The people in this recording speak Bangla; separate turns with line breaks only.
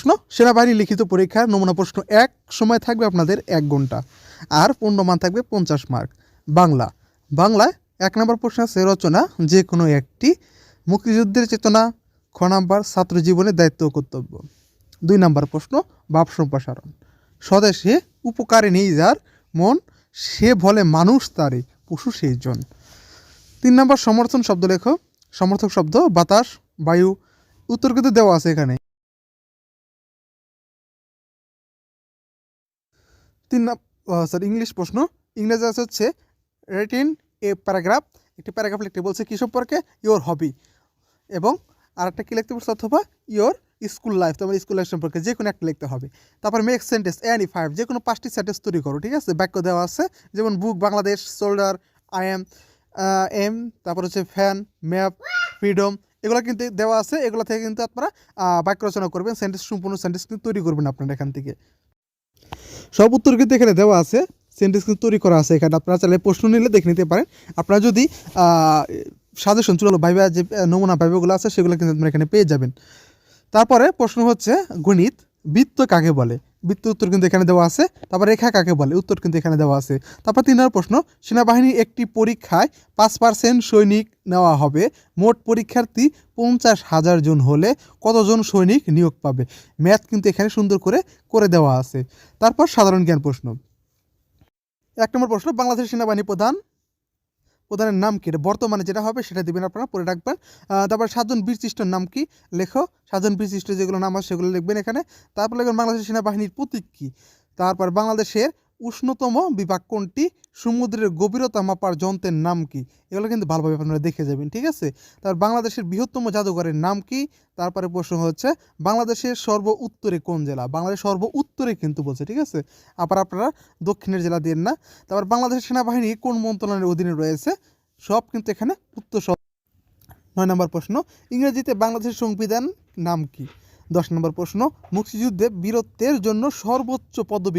প্রশ্ন সেনাবাহিনী লিখিত পরীক্ষার নমুনা প্রশ্ন এক, সময় থাকবে আপনাদের এক ঘণ্টা। আর পূর্ণ মান থাকবে পঞ্চাশ মার্ক। বাংলা। বাংলায় এক নম্বর প্রশ্ন আছে, রচনা যে কোনো একটি। মুক্তিযুদ্ধের চেতনা, খ নাম্বার ছাত্র জীবনের দায়িত্ব কর্তব্য। দুই নম্বর প্রশ্ন ভাব সম্প্রসারণ। স্বদেশে উপকারে নেই যার মন, সে বলে মানুষ তারে, পশু সেই জন। তিন নম্বর সমর্থন শব্দ লেখো। সমর্থক শব্দ বাতাস, বায়ু। উত্তর কিন্তু দেওয়া আছে এখানে। তিন স্যার ইংলিশ প্রশ্ন। ইংরেজি আছে হচ্ছে রিটিন এ প্যারাগ্রাফ একটি প্যারাগ্রাফ লিখতে বলছে কী সম্পর্কে? ইওর হবি এবং আরেকটা কী লিখতে বলছে অথবা? ইওর স্কুল লাইফ তোমার স্কুল লাইফ সম্পর্কে যে কোনো একটা লিখতে হবে। তারপর মেক সেন্টেন্স এনি ফাইভ যে কোনো পাঁচটি সেন্টেন্স তৈরি করো, ঠিক আছে? বাক্য দেওয়া আছে। যেমন book Bangladesh shoulder I am am তারপর হচ্ছে ফ্যান ম্যাপ ফ্রিডম এগুলো কিন্তু দেওয়া আছে। এগুলো থেকে কিন্তু আপনারা বাক্য রচনা করবেন। সেন্টেন্স সম্পূর্ণ সেন্টেন্স কিন্তু তৈরি করবেন আপনারা এখান থেকে। সব উত্তর কিন্তু এখানে দেওয়া আছে। সেন্টেন্স কিন্তু তৈরি করা আছে এখানে। আপনারা চাইলে প্রশ্ন নিলে দেখে নিতে পারেন। আপনারা যদি সাজেশন চুলো ভাইবা যে নমুনা ভাইবাগুলো আছে, সেগুলো কিন্তু আপনারা এখানে পেয়ে যাবেন। তারপরে প্রশ্ন হচ্ছে, গণিত বৃত্ত কাকে বলে? বৃত্ত উত্তর কিন্তু এখানে দেওয়া আছে, তারপর রেখা কাকে বলে? উত্তর কিন্তু এখানে দেওয়া আছে। তারপর তিন নম্বর প্রশ্ন, সেনাবাহিনীর একটি পরীক্ষায় পাঁচ পার্সেন্ট সৈনিক নেওয়া হবে। মোট পরীক্ষার্থী পঞ্চাশ হাজার জন হলে কতজন সৈনিক নিয়োগ পাবে? ম্যাথ কিন্তু এখানে সুন্দর করে করে দেওয়া আছে। তারপর সাধারণ জ্ঞান প্রশ্ন। এক নম্বর প্রশ্ন বাংলাদেশ সেনাবাহিনী প্রধান প্রধানের নাম কি? এটা বর্তমানে যেটা হবে সেটা দেবেন আপনারা পরে রাখবেন। তারপর সাতজন বীরশ্রেষ্ঠর নাম কি? লেখো। সাতজন বীরশ্রেষ্ঠ যেগুলো নাম আছে সেগুলো লিখবেন এখানে। তারপর লিখবেন বাংলাদেশের সেনাবাহিনীর প্রতীক কী? তারপর বাংলাদেশের উষ্ণতম বিভাগ কোনটি? সমুদ্রের গভীরতা মাপার যন্ত্রের নাম কি? এগুলো কিন্তু ভালোভাবে আপনারা দেখে যাবেন, ঠিক আছে? তারপর বাংলাদেশের বৃহত্তম জাদুঘরের নাম কি? তারপরে প্রশ্ন হচ্ছে, বাংলাদেশের সর্ব উত্তরে কোন জেলা? বাংলাদেশ সর্ব উত্তরে কিন্তু বলছে, ঠিক আছে? আবার আপনারা দক্ষিণের জেলা দিন না। তারপর বাংলাদেশ সেনাবাহিনী কোন মন্ত্রণালয়ের অধীনে রয়েছে? সব কিন্তু এখানে উত্তর সব নয় নম্বর প্রশ্ন, ইংরেজিতে বাংলাদেশের সংবিধান নাম কি? দশ নম্বর প্রশ্ন, মুক্তিযুদ্ধে বীরত্বের জন্য সর্বোচ্চ পদবী